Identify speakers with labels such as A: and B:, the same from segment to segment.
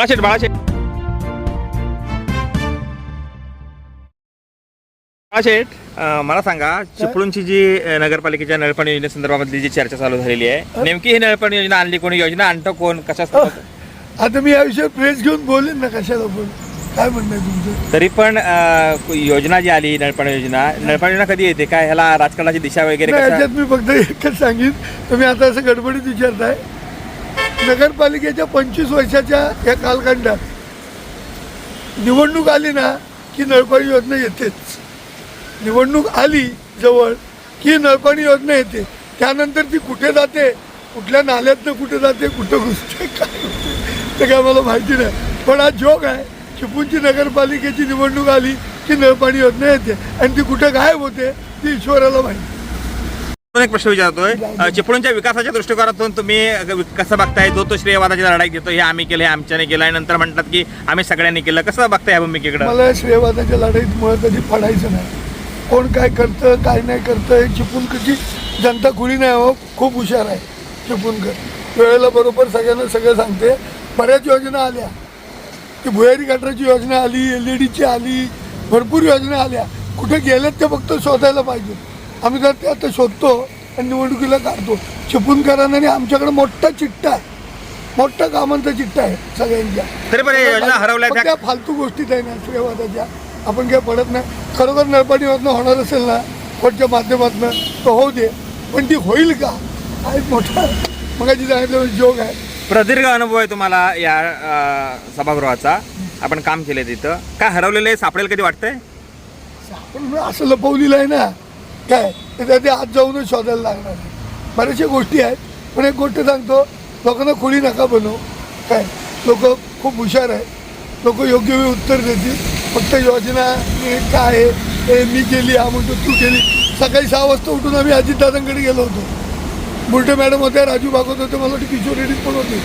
A: बाळाशेठ बाळाशेठ. बाळाशेठ अं, मला सांगा चिपळूणची जी अं, नगरपालिकेच्या नळपाणी योजनेसंदर्भातली जी चर्चा चालू झालेली आहे नेमकी ही नळपाणी योजना आणली कोणी? योजना आणतं कोण? कशा
B: आता मी या विषयावर प्रेस घेऊन बोलेन ना कशाला बोल काय म्हणणं आहे तुमचं?
A: तरी पण अं, योजना जी आली नळपाणी योजना नळपाणी योजना कधी येते? काय ह्याला राजकारणाची दिशा वगैरे
B: नाही
A: कसं
B: याच्यात मी फक्त एकच सांगेन तुम्ही आता असं गडबडीत विचारताय नगरपालिकेच्या पंचवीस वर्षाच्या या कालखंडात निवडणूक आली ना की नळपाणी योजना येतेच. निवडणूक आली जवळ की नळपाणी योजना येते. त्यानंतर ती कुठे जाते कुठल्या नाल्यातनं कुठे जाते कुठं घुसते काय ते काय मला माहिती नाही. पण हा जोग आहे चिपूंची नगरपालिकेची निवडणूक आली की नळपाणी योजना येते. आणि ती कुठं गायब होते ती ईश्वराला माहिती.
A: एक प्रश्न विचारतोय. चिपळूणच्या विकासाच्या दृष्टिकोनातून तुम्ही कसं बघताय? जो तो श्रेयवादाची लढाई घेतो हे आम्ही केलं हे आमच्याने केलं आणि नंतर म्हणतात की आम्ही सगळ्यांनी केलं. कसं बघताय या भूमिकेकडे?
B: मला श्रेयवादाच्या लढाईत मुळं कधी पडायचं नाही. कोण काय करतं काय नाही करतं हे चिपळूणकरची जनता खुली नाही हो. खूप हुशार आहे चिपळूणकर. वेळेला बरोबर सगळ्यांना सगळं सांगते. बऱ्याच योजना आल्या. ती भुयारी गटाराची योजना आली एल ई डीची आली भरपूर योजना आल्या. कुठे गेल्यात ते फक्त शोधायला पाहिजे. आम्ही तर ते आता शोधतो आणि निवडणुकीला काढतो. चिपळूणकरांना आणि आमच्याकडे मोठा चिट्टा आहे. मोठा कामांचा चिट्टा आहे सगळ्यांच्या.
A: तरी पण या योजना हरवल्या त्या
B: त्या फालतू गोष्टीत आहे ना श्रेयवादाच्या आपण काय पडत नाही. खरोखर नळपाणी योजना होणार असेल ना कोणत्या माध्यमातून तर होऊ दे. पण ती होईल का? हा एक मोठा मगाची सांगितलं जोग आहे.
A: प्रदीर्घ अनुभव आहे तुम्हाला या अं, सभागृहाचा. आपण काम केले तिथं. काय हरवलेलं आहे? सापडेल कधी वाटतंय?
B: पण असं लपवलेलं आहे ना. काय? तर ते आत जाऊनच शोधायला लागणार. बऱ्याचशा गोष्टी आहेत. पण एक गोष्ट सांगतो लोकांना खोळी नका बनवू. काय? लोक खूप हुशार आहेत. लोक योग्य वेळी उत्तर देतील. फक्त योजना हे काय आहे? हे मी केली हा म्हणतो तू केली. सकाळी सहा वाजता उठून आम्ही अजितदादांकडे गेलो होतो. बुलटे मॅडम होत्या राजू भागवत होते मला वाटतं किशोर रेड्डी पण होते.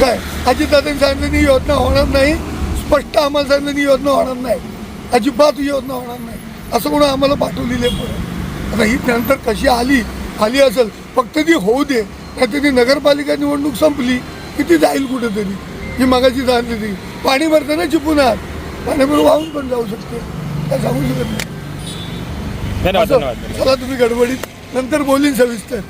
B: काय? अजितदादांनी सांगितलं योजना होणार नाही. स्पष्ट आम्हाला सांगितलं योजना होणार नाही. अजिबात योजना होणार नाही. असं म्हणून आम्हाला पाठवलेले आहे आता ही नंतर कशी आली आली असेल फक्त ती होऊ दे. नाहीतर ती नगरपालिका निवडणूक संपली की ती जाईल कुठेतरी. ही मगाची सांगितली ती पाणी भरताना चिपूनात पाण्यावर वाहून पण जाऊ शकते. काय सांगू शकत नाही. चला तुम्ही गडबडीत. नंतर बोलीन सविस्तर.